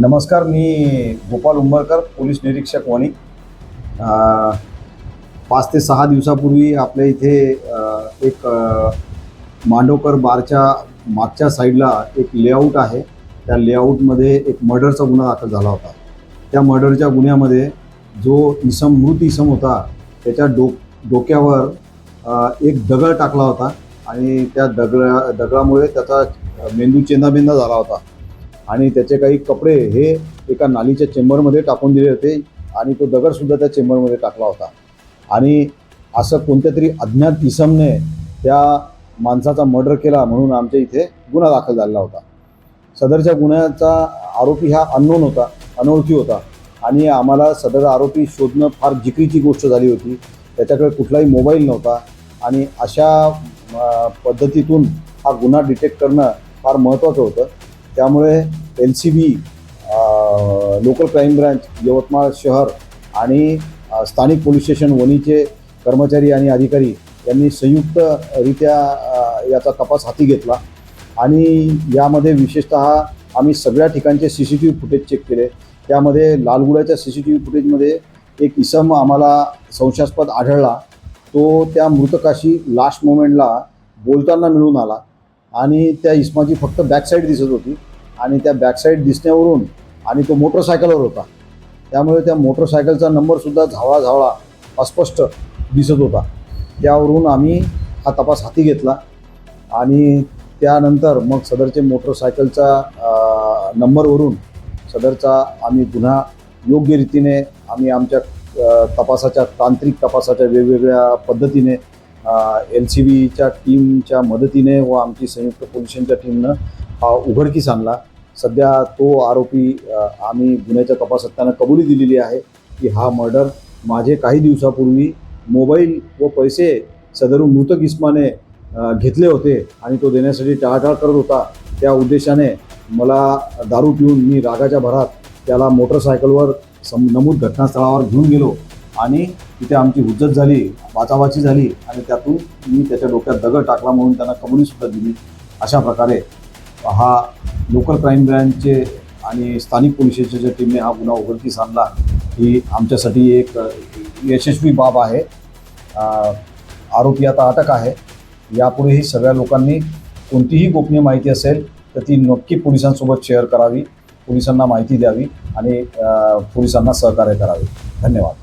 नमस्कार मी गोपाल उंबरकर पोलीस निरीक्षक वणी. पाच ते सहा दिवसापूर्वी आपल्या इथे एक मांडोकर मांडवकर बारच्या मागच्या साईडला एक लेआउट आहे. त्या लेआउटमध्ये एक मर्डरचा गुन्हा दाखल झाला होता. त्या मर्डरच्या गुन्ह्यामध्ये जो इसम मृत इसम होता त्याच्या डो डोक्यावर एक दगड टाकला होता आणि त्या दगडा दगडामुळे त्याचा मेंदू चेंदाबेंदा झाला होता. आणि त्याचे काही कपडे हे एका नालीच्या चेंबरमध्ये टाकून दिले होते आणि तो दगडसुद्धा त्या चेंबरमध्ये टाकला होता. आणि असं कोणत्या तरी अज्ञात इसमने त्या माणसाचा मर्डर केला म्हणून आमच्या इथे गुन्हा दाखल झालेला होता. सदरच्या गुन्ह्याचा आरोपी हा अननोन होता अनोळखी होता. आणि आम्हाला सदर आरोपी शोधणं फार जिकरीची गोष्ट झाली होती. त्याच्याकडे कुठलाही मोबाईल नव्हता. आणि अशा पद्धतीतून हा गुन्हा डिटेक्ट करणं फार महत्त्वाचं होतं. त्यामुळे L C B local crime branch Yavatmal शहर आणि स्थानिक पोलीस स्टेशन वणीचे कर्मचारी आणि अधिकारी यांनी संयुक्तरित्या याचा तपास हाती घेतला. आणि यामध्ये विशेषत आम्ही सगळ्या ठिकाणचे C C T V footage check केले. त्यामध्ये लालगुड्याच्या सी सी टी व्ही फुटेजमध्ये एक इसम आम्हाला संशयास्पद आढळला. तो त्या मृतकाशी लास्ट मोमेंटला बोलताना मिळून आला. आणि त्या इसमाची फक्त बॅकसाईड दिसत होती. आणि त्या बॅकसाईड दिसण्यावरून आणि तो मोटरसायकलवर होता. त्यामुळे त्या मोटरसायकलचा नंबरसुद्धा झावळा झावळा अस्पष्ट दिसत होता. त्यावरून आम्ही हा तपास हाती घेतला आणि त्यानंतर मग सदरचे मोटरसायकलचा नंबरवरून सदरचा आम्ही गुन्हा योग्य रीतीने आम्ही आमच्या तपासाच्या तांत्रिक तपासाच्या वेगवेगळ्या पद्धतीने एल सी बीच्या टीमच्या मदतीने व आमची संयुक्त पोलिसांच्या टीमनं हा उघडकीस आणला. सध्या तो आरोपी आम्ही गुन्ह्याच्या तपासात त्यांना कबुली दिलेली आहे की हा मर्डर माझे काही दिवसापूर्वी मोबाईल व पैसे सदरू मृतक इस्माने घेतले होते आणि तो देण्यासाठी टाळाटाळ करत होता. त्या उद्देशाने मला दारू पिऊन मी रागाच्या भरात त्याला मोटरसायकलवर सम नमूद घटनास्थळावर घेऊन गेलो आणि तिथे आमची हुज्जत झाली वाचावाची झाली आणि त्यातून मी त्याच्या डोक्यात दगड टाकला म्हणून त्यांना कबुलीसुद्धा दिली. अशा प्रकारे हा लोकल क्राईम ब्रँचचे आणि स्थानिक पोलीस ज्या टीमने हा गुन्हा उघडकीस आणला ही आमच्यासाठी एक यशस्वी बाब आहे. आरोपी आता अटक आहे. यापुढेही सगळ्या लोकांनी कोणतीही गोपनीय माहिती असेल तर ती नक्की पोलिसांसोबत शेअर करावी पोलिसांना माहिती द्यावी आणि पोलिसांना सहकार्य करावे. धन्यवाद.